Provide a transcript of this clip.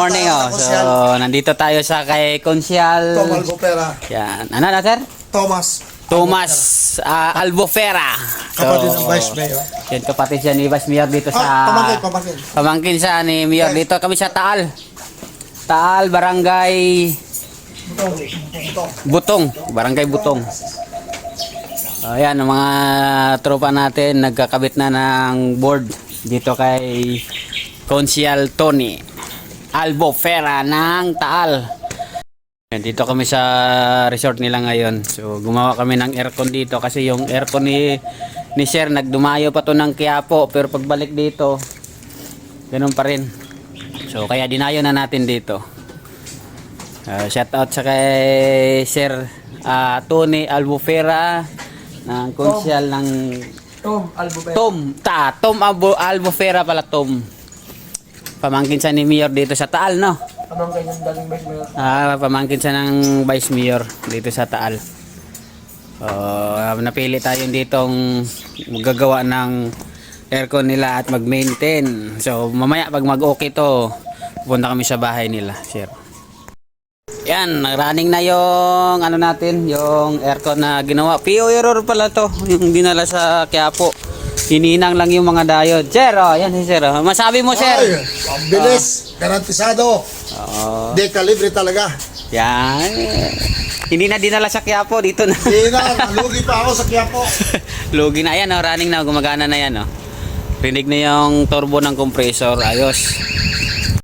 morning. Oh. So, Konsyal. nandito tayo sa kay Konsyal. Tom Albopera. Yan. Ano na, sir? Thomas. Thomas ah, Albufera. Kapatid ng Vice Mayor. Yan, kapatid siya ni Vice Mayor dito sa... Ah, pamangkin, pamangkin. Pamangkin siya ni Mayor. Dito kami sa Taal. Taal, Barangay Butong. Butong. Barangay Butong. Ayan, ang mga tropa natin nagkakabit na ng board dito kay Consial Tony Albofera ng Taal. Dito kami sa resort nila ngayon. So gumawa kami ng aircon dito kasi yung aircon ni ni Sir nagdumayo pa to ng Quiapo pero pagbalik dito ganun pa rin. So kaya dinayo na natin dito. Uh, shout out sa kay Sir ah, Tony Albufera ng konsyal ng Tom Albopera. Tom ta Tom Albu, Albufera pala Tom pamangkin sa ni Mayor dito sa Taal no Pamangkin yung daling Vice Mayor. ah pamangkin sa ng Vice Mayor dito sa Taal uh, napili tayo ditong magagawa ng aircon nila at mag-maintain so mamaya pag mag-okay to pupunta kami sa bahay nila sir yan, running na yung ano natin, yung aircon na ginawa. PO error pala to, yung dinala sa Quiapo. Hininang lang yung mga diode. Sir, oh, yan si Sir. oh. Masabi mo, Ay, Sir. ang bilis. Garantisado. Oo. De calibre talaga. yan. Hindi na dinala sa Quiapo, dito na. Hindi na, lugi pa ako sa Quiapo. Lugi na yan, oh, running na, gumagana na yan. Oh. Rinig na yung turbo ng compressor, ayos.